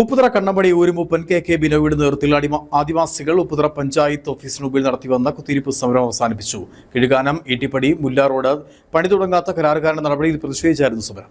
ഉപ്പുതറ കണ്ണമ്പടി ഊരുമൂപ്പൻ K K ബിനോയുടെ നേതൃത്വത്തിൽ അടിമ ആദിവാസികൾ ഉപ്പുതറ പഞ്ചായത്ത് ഓഫീസിന് മുമ്പിൽ നടത്തിവന്ന കുത്തിരിപ്പ് സമരം അവസാനിപ്പിച്ചു. കിഴുകാനം ഈട്ടിപ്പടി മുല്ല റോഡ് പണി തുടങ്ങാത്ത കരാറുകാരന്റെ നടപടിയിൽ പ്രതിഷേധിച്ചായിരുന്നു സമരം.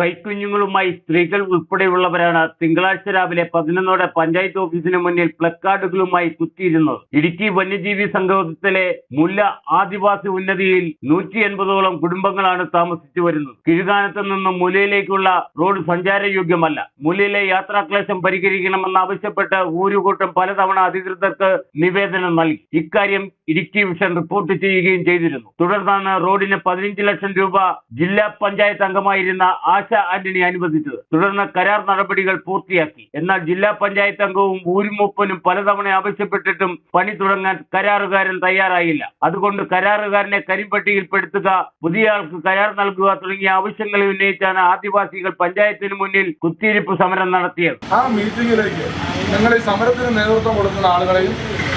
കൈക്കുഞ്ഞുങ്ങളുമായി സ്ത്രീകൾ ഉൾപ്പെടെയുള്ളവരാണ് തിങ്കളാഴ്ച രാവിലെ പതിനൊന്നോടെ പഞ്ചായത്ത് ഓഫീസിന് മുന്നിൽ പ്ലക്കാർഡുകളുമായി കുത്തിയിരുന്നത്. ഇടുക്കി വന്യജീവി സംഗമത്തിലെ മുല്ല ആദിവാസി ഉന്നതിയിൽ നൂറ്റി എൺപതോളം കുടുംബങ്ങളാണ് താമസിച്ചു വരുന്നത്. കിഴുകാനത്ത് നിന്നും മുലയിലേക്കുള്ള റോഡ് സഞ്ചാരയോഗ്യമല്ല. മുലയിലെ യാത്രാക്ലേശം പരിഹരിക്കണമെന്നാവശ്യപ്പെട്ട് ഊരുകൂട്ടം പലതവണ അധികൃതർക്ക് നിവേദനം നൽകി. ഇക്കാര്യം ഇടുക്കി വിഷൻ റിപ്പോർട്ട് ചെയ്യുകയും ചെയ്തിരുന്നു. തുടർന്നാണ് റോഡിന് പതിനഞ്ച് ലക്ഷം രൂപ ജില്ലാ പഞ്ചായത്ത് അംഗമായിരുന്ന ആശ ആന്റണി അനുവദിച്ചത്. തുടർന്ന് കരാർ നടപടികൾ പൂർത്തിയാക്കി. എന്നാൽ ജില്ലാ പഞ്ചായത്ത് അംഗവും ഊരുമൂപ്പനും പലതവണ ആവശ്യപ്പെട്ടിട്ടും പണി തുടങ്ങാൻ കരാറുകാരൻ തയ്യാറായില്ല. അതുകൊണ്ട് കരാറുകാരനെ കരിമ്പട്ടികയിൽപ്പെടുത്തുക പുതിയ ആൾക്ക് കരാർ നൽകുക തുടങ്ങിയ ആവശ്യങ്ങളെ ഉന്നയിച്ചാണ് ആദിവാസികൾ പഞ്ചായത്തിന് മുന്നിൽ കുത്തിയിരിപ്പ് സമരം നടത്തിയത്. ആ മീറ്റിംഗിലേക്ക് ഞങ്ങൾ ഈ സമരത്തിന് നേതൃത്വം കൊടുക്കുന്ന ആളുകളെയും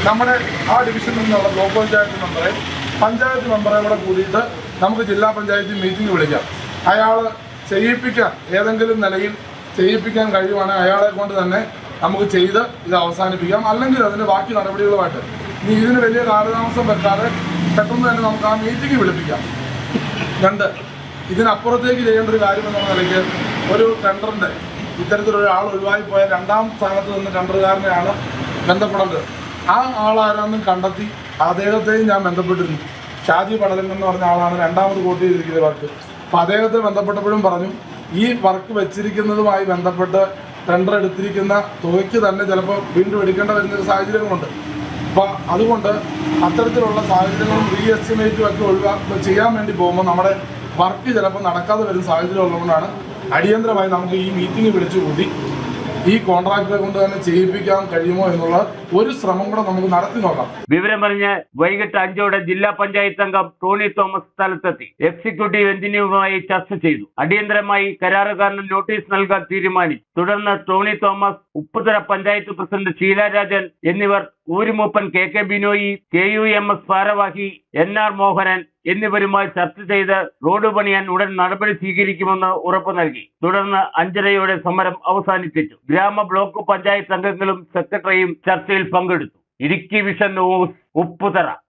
നമ്മുടെ ആ ഡിവിഷനിൽ നിന്നുള്ള ബ്ലോക്ക് പഞ്ചായത്ത് മെമ്പറെ പഞ്ചായത്ത് മെമ്പറെ കൂടെ കൂടിയിട്ട് നമുക്ക് ജില്ലാ പഞ്ചായത്തിൽ മീറ്റിംഗ് വിളിക്കാം. അയാൾ ചെയ്യിപ്പിക്കാൻ ഏതെങ്കിലും നിലയിൽ ചെയ്യിപ്പിക്കാൻ കഴിയുവാണെങ്കിൽ അയാളെ കൊണ്ട് തന്നെ നമുക്ക് ചെയ്ത് ഇത് അവസാനിപ്പിക്കാം. അല്ലെങ്കിൽ അതിന് ബാക്കി നടപടികളുമായിട്ട്. ഇനി ഇതിന് വലിയ കാലതാമസം വെക്കാതെ പെട്ടെന്ന് തന്നെ നമുക്ക് ആ മീറ്റിംഗ് വിളിപ്പിക്കാം. രണ്ട് ഇതിനപ്പുറത്തേക്ക് ചെയ്യേണ്ട ഒരു കാര്യം എന്നുള്ള നിലയ്ക്ക് ഒരു ടെൻഡറിന്റെ ഇത്തരത്തിലൊരാൾ ഒഴിവായി പോയ രണ്ടാം സ്ഥാനത്ത് നിന്ന് ടെൻഡറുകാരനെയാണ് ബന്ധപ്പെടേണ്ടത്. ആ ആളാരാന്നും കണ്ടെത്തി അദ്ദേഹത്തെയും ഞാൻ ബന്ധപ്പെട്ടിരുന്നു. ഷാജി പടലൻ എന്ന് പറഞ്ഞ ആളാണ് രണ്ടാമത് വോട്ട് ചെയ്തിരിക്കുന്ന വർക്ക് അപ്പോൾ അദ്ദേഹത്തെ ബന്ധപ്പെട്ടപ്പോഴും പറഞ്ഞു ഈ വർക്ക് വെച്ചിരിക്കുന്നതുമായി ബന്ധപ്പെട്ട് ടെൻഡർ എടുത്തിരിക്കുന്ന തുകയ്ക്ക് തന്നെ ചിലപ്പോൾ വീണ്ടും എടുക്കേണ്ട വരുന്ന ഒരു സാഹചര്യങ്ങളുണ്ട്. അപ്പോൾ അതുകൊണ്ട് അത്തരത്തിലുള്ള സാഹചര്യങ്ങളും റീ എസ്റ്റിമേറ്റും ഒക്കെ ഒഴിവാക്കുക ചെയ്യാൻ വേണ്ടി പോകുമ്പോൾ നമ്മുടെ വർക്ക് ചിലപ്പോൾ നടക്കാതെ വരുന്ന സാഹചര്യം ഉള്ളതുകൊണ്ടാണ് അടിയന്തരമായി നമുക്ക് ഈ മീറ്റിംഗ് വിളിച്ചു കൂട്ടി. ഈ കോൺട്രാക്ടറെ കൊണ്ട് തന്നെ ചെയ്യിപ്പിക്കാൻ കഴിയുമോ എന്നുള്ള ഒരു ശ്രമം കൂടെ നമുക്ക് നടത്തി നോക്കാം. വിവരം പറഞ്ഞ് വൈകിട്ട് അഞ്ചോടെ ജില്ലാ പഞ്ചായത്ത് അംഗം ടോണി തോമസ് സ്ഥലത്തെത്തി. എക്സിക്യൂട്ടീവ് എഞ്ചിനീയറുമായി ചർച്ച ചെയ്തു. അടിയന്തരമായി കരാറുകാരന് നോട്ടീസ് നൽകാൻ തീരുമാനിച്ചു. തുടർന്ന് ടോണി തോമസ് ഉപ്പുതര പഞ്ചായത്ത് പ്രസിഡന്റ് ശീലാരാജൻ എന്നിവർ ഊരുമൂപ്പൻ K K Binoy K U M S ഭാരവാഹി എൻ ആർ മോഹനൻ എന്നിവരുമായി ചർച്ച ചെയ്ത് റോഡ് പണിയാൻ ഉടൻ നടപടി സ്വീകരിക്കുമെന്ന് ഉറപ്പു നൽകി. തുടർന്ന് അഞ്ചരയോടെ സമരം അവസാനിപ്പിച്ചു. ഗ്രാമ ബ്ലോക്ക് പഞ്ചായത്ത് അംഗങ്ങളും സെക്രട്ടറിയും ചർച്ചയിൽ പങ്കെടുത്തു. Idukki vision news Upputhara.